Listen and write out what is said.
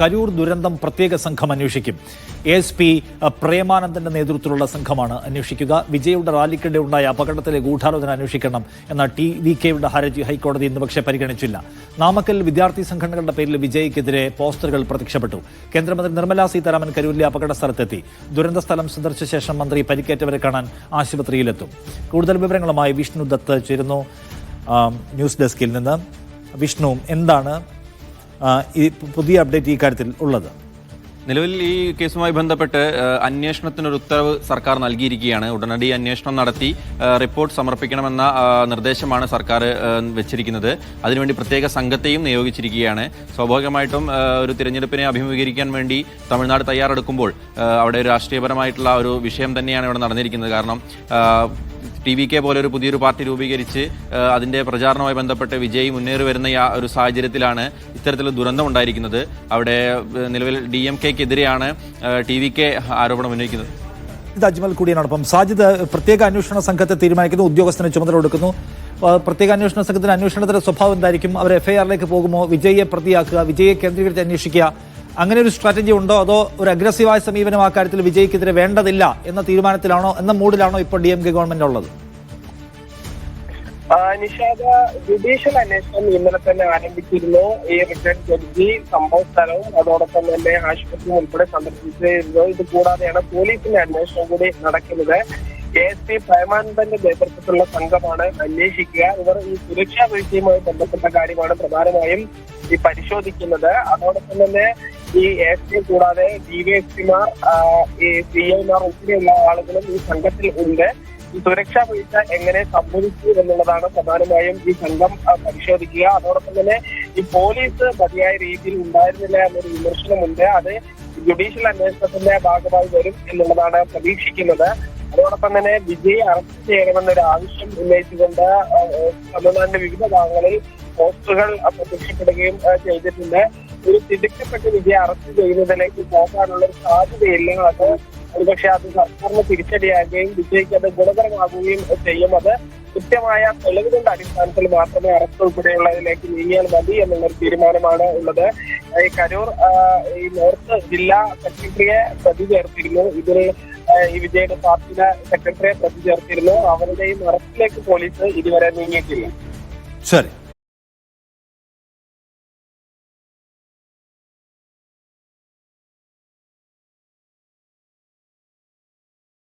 കരൂർ ദുരന്തം പ്രത്യേക സംഘം അന്വേഷിക്കും. എസ് പി പ്രേമാനന്ദന്റെ നേതൃത്വത്തിലുള്ള സംഘമാണ് അന്വേഷിക്കുക. വിജയുടെ റാലിക്കിടെ ഉണ്ടായ അപകടത്തിലെ ഗൂഢാലോചന അന്വേഷിക്കണം എന്ന ടി വി കെയുടെ ഹർജി ഹൈക്കോടതി ഇന്ന് പക്ഷേ പരിഗണിച്ചില്ല. നാമക്കൽ വിദ്യാർത്ഥി സംഘടനകളുടെ പേരിൽ വിജയ്ക്കെതിരെ പോസ്റ്ററുകൾ പ്രത്യക്ഷപ്പെട്ടു. കേന്ദ്രമന്ത്രി നിർമ്മലാ സീതാരാമൻ കരൂരിലെ അപകട സ്ഥലത്തെത്തി. ദുരന്ത സ്ഥലം സന്ദർശിച്ച ശേഷം മന്ത്രി പരിക്കേറ്റവരെ കാണാൻ ആശുപത്രിയിലെത്തും. കൂടുതൽ വിവരങ്ങളുമായി വിഷ്ണു ദത്ത് ചേരുന്നു. ന്യൂസ് ഡെസ്കിൽ നിന്ന്. വിഷ്ണു എന്താണ് ഈ പുതിയ അപ്ഡേറ്റ് ഈ കാര്യത്തിൽ ഉള്ളത്. നിലവിൽ ഈ കേസുമായി ബന്ധപ്പെട്ട് അന്വേഷണത്തിനൊരു ഉത്തരവ് സർക്കാർ നൽകിയിരിക്കുകയാണ്. ഉടനടി അന്വേഷണം നടത്തി റിപ്പോർട്ട് സമർപ്പിക്കണമെന്ന നിർദ്ദേശമാണ് സർക്കാർ വെച്ചിരിക്കുന്നത്. അതിനുവേണ്ടി പ്രത്യേക സംഘത്തെയും നിയോഗിച്ചിരിക്കുകയാണ്. സ്വാഭാവികമായിട്ടും ഒരു തിരഞ്ഞെടുപ്പിനെ അഭിമുഖീകരിക്കാൻ വേണ്ടി തമിഴ്നാട് തയ്യാറെടുക്കുമ്പോൾ അവിടെ രാഷ്ട്രീയപരമായിട്ടുള്ള ഒരു വിഷയം തന്നെയാണ് ഇവിടെ നടന്നിരിക്കുന്നത്. കാരണം ടി വി കെ പോലെ ഒരു പുതിയൊരു പാർട്ടി രൂപീകരിച്ച് ഏഹ്, അതിന്റെ പ്രചാരണവുമായി ബന്ധപ്പെട്ട് വിജയി മുന്നേറി വരുന്ന ഒരു സാഹചര്യത്തിലാണ് ഇത്തരത്തിലുള്ള ദുരന്തം ഉണ്ടായിരിക്കുന്നത്. അവിടെ നിലവിൽ ഡി എം കെക്കെതിരെയാണ് ടി വി കെ ആരോപണം ഉന്നയിക്കുന്നത്. അജ്മൽ കൂടിയനോടൊപ്പം സാജിദ് പ്രത്യേക അന്വേഷണ സംഘത്തെ തീരുമാനിക്കുന്നു ഉദ്യോഗസ്ഥന് ചുമതല കൊടുക്കുന്നു പ്രത്യേക അന്വേഷണ സംഘത്തിന്റെ അന്വേഷണത്തിന്റെ സ്വഭാവം എന്തായിരിക്കും? അവർ എഫ്ഐആറിലേക്ക് പോകുമോ? വിജയെ പ്രതിയാക്കുക വിജയെ കേന്ദ്രീകരിച്ച് അന്വേഷിക്കുക അങ്ങനെ ഒരു സ്ട്രാറ്റജി ഉണ്ടോ? അതോ ഒരു അഗ്രസീവായ സമീപനം ആ കാര്യത്തിൽ വിജയ്ക്കെതിരെ വേണ്ടതില്ല എന്ന തീരുമാനത്തിലാണോ എന്ന മൂഡിലാണോ ഇപ്പോൾ ഡി എം കെ ഗവൺമെന്റ് ഉള്ളത്? നിഷാദ ജുഡീഷ്യൽ അന്വേഷണം ഇന്നലെ തന്നെ ആരംഭിച്ചിരുന്നു. ഈ റിട്ടേൺ ജഡ്ജി സംഭവ സ്ഥലവും അതോടൊപ്പം തന്നെ ആശുപത്രി ഉൾപ്പെടെ സന്ദർശിച്ചിരുന്നു ഇത് കൂടാതെയാണ് പോലീസിന്റെ അന്വേഷണം കൂടി നടക്കുന്നത്. എ എസ് പി പ്രേമാനന്ദന്റെ നേതൃത്വത്തിലുള്ള സംഘമാണ് അന്വേഷിക്കുക. ഇവർ ഈ സുരക്ഷാ വീഴ്ചയുമായി ബന്ധപ്പെട്ട കാര്യമാണ് പ്രധാനമായും ഈ പരിശോധിക്കുന്നത്. അതോടൊപ്പം തന്നെ ഈ എസ് കൂടാതെ ഡി വി എസ് പിമാർ ഈ സി ഐമാർ ഉൾപ്പെടെയുള്ള ആളുകളും ഈ സംഘത്തിൽ ഉണ്ട്. ഈ സുരക്ഷാ വീഴ്ച എങ്ങനെ സംഭവിച്ചു എന്നുള്ളതാണ് പ്രധാനമായും ഈ സംഘം പരിശോധിക്കുക. അതോടൊപ്പം തന്നെ ഈ പോലീസ് മതിയായ രീതിയിൽ ഉണ്ടായിരുന്നില്ല എന്നൊരു വിമർശനമുണ്ട്. അത് ജുഡീഷ്യൽ അന്വേഷണത്തിന്റെ ഭാഗമായി വരും എന്നുള്ളതാണ് പ്രതീക്ഷിക്കുന്നത്. അതോടൊപ്പം തന്നെ വിജയ് അറസ്റ്റ് ചെയ്യണമെന്നൊരു ആവശ്യം ഉന്നയിച്ചുകൊണ്ട് തമിഴ്നാടിന്റെ വിവിധ ഭാഗങ്ങളിൽ പോസ്റ്ററുകൾ പ്രത്യക്ഷപ്പെടുകയും ചെയ്തിട്ടുണ്ട്. ഒരു തിടുക്കപ്പെട്ട വിജയ് അറസ്റ്റ് ചെയ്യുന്നതിലേക്ക് പോകാനുള്ള ഒരു അത് ഒരുപക്ഷെ അത് സർക്കാരിന് തിരിച്ചടിയാകുകയും വിജയ്ക്ക് അത് ഗുണകരമാകുകയും ചെയ്യും. അത് കൃത്യമായ തെളിവുകളുടെ അടിസ്ഥാനത്തിൽ മാത്രമേ അറസ്റ്റ് ഉൾപ്പെടെയുള്ളതിലേക്ക് നീങ്ങിയാൽ മതി എന്നുള്ളൊരു തീരുമാനമാണ് ഉള്ളത്. ഈ കരൂർ ഈ നോർത്ത് ജില്ലാ സെക്രട്ടറിയെ പ്രതി ചേർത്തിരുന്നു. ഇതിൽ ഈ വിജയുടെ പാർട്ടിയുടെ സെക്രട്ടറിയെ പ്രതി ചേർത്തിരുന്നു. അവരുടെയും അറസ്റ്റിലേക്ക് പോലീസ് ഇതുവരെ നീങ്ങിയിട്ടില്ല.